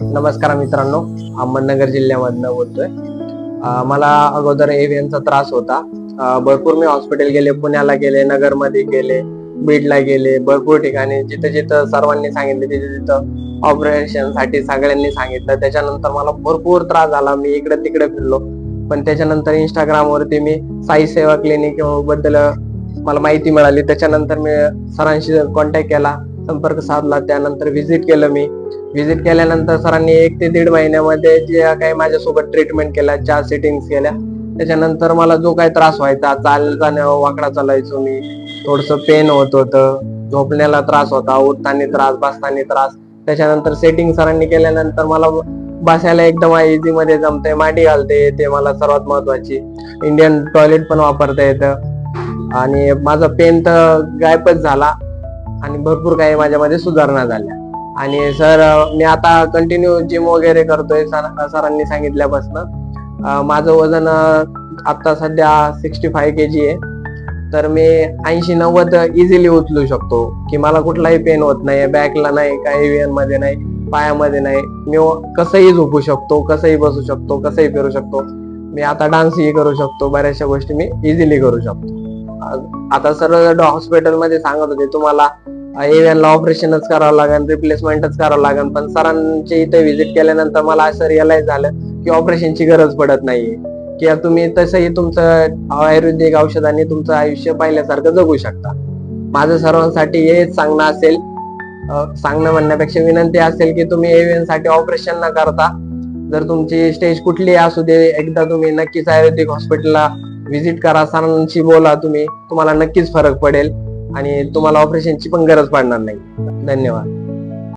नमस्कार मित्रांनो अहमदनगर जिल्ह्यामधनं बोलतोय. मला अगोदर एव्हियनचा त्रास होता. भरपूर मी हॉस्पिटल गेले पुण्याला गेले नगरमध्ये गेले बीडला गेले भरपूर ठिकाणी. जिथं जिथं सर्वांनी सांगितले तिथे तिथं ऑपरेशनसाठी सगळ्यांनी सांगितलं त्याच्यानंतर मला भरपूर त्रास झाला. मी इकडे तिकडे फिरलो. पण त्याच्यानंतर इंस्टाग्राम वरती मी साई सेवा क्लिनिकबद्दल मला माहिती मिळाली. त्याच्यानंतर मी सरांशी कॉन्टॅक्ट केला संपर्क साधला. त्यानंतर व्हिजिट केलं मी. व्हिजिट केल्यानंतर सरांनी एक ते दीड महिन्यामध्ये जे काही माझ्यासोबत ट्रीटमेंट केल्या चार सिटिंग केल्या. त्याच्यानंतर मला जो काही त्रास व्हायचा चाल जाण्यावर वाकडा चालायचो मी. थोडस पेन होत होतं. झोपण्याला त्रास होता उठताना त्रास बसताना त्रास. त्याच्यानंतर सेटिंग सरांनी केल्यानंतर मला बसायला एकदम इझी मध्ये जमते मांडी घालते ते मला सर्वात महत्वाची. इंडियन टॉयलेट पण वापरता येतं. आणि माझा पेन तर गायबच झाला. आणि भरपूर काही माझ्यामध्ये सुधारणा झाल्या. आणि सर मी आता कंटिन्यू जिम वगैरे करतोय सर- सरांनी सांगितल्यापासून. माझं वजन आता सध्या सिक्स्टी फाय के जी आहे. तर मी ऐंशी नव्वद इझिली उचलू शकतो की मला कुठलाही पेन होत नाही बॅकला नाही काही मध्ये नाही पायामध्ये नाही. मी कसंही झोपू शकतो कसंही बसू शकतो कसंही फिरू शकतो. मी आता डान्सही करू शकतो बऱ्याचशा गोष्टी मी इझिली करू शकतो. आता सर हॉस्पिटलमध्ये सांगत होते तुम्हाला एव्हियनला ऑपरेशनच करावं लागेल रिप्लेसमेंटच करावं लागेल पण सरांच्या इथे व्हिजिट केल्यानंतर मला असं रिअलाइज झालं की ऑपरेशनची गरज पडत नाहीये. किंवा तुम्ही तसंही तुमचं आयुर्वेदिक औषधाने तुमचं आयुष्य पहिल्यासारखं जगू शकता. माझं सर्वांसाठी हेच सांगणं असेल सांगणं म्हणण्यापेक्षा विनंती असेल की तुम्ही एव्हियनसाठी ऑपरेशन न करता जर तुमची स्टेज कुठली असू दे एकदा तुम्ही नक्कीच आयुर्वेदिक हॉस्पिटलला व्हिजिट करा सरांशी बोला तुम्ही तुम्हाला नक्कीच फरक पडेल. आणि तुम्हाला ऑपरेशनची पण गरज पडणार नाही. धन्यवाद.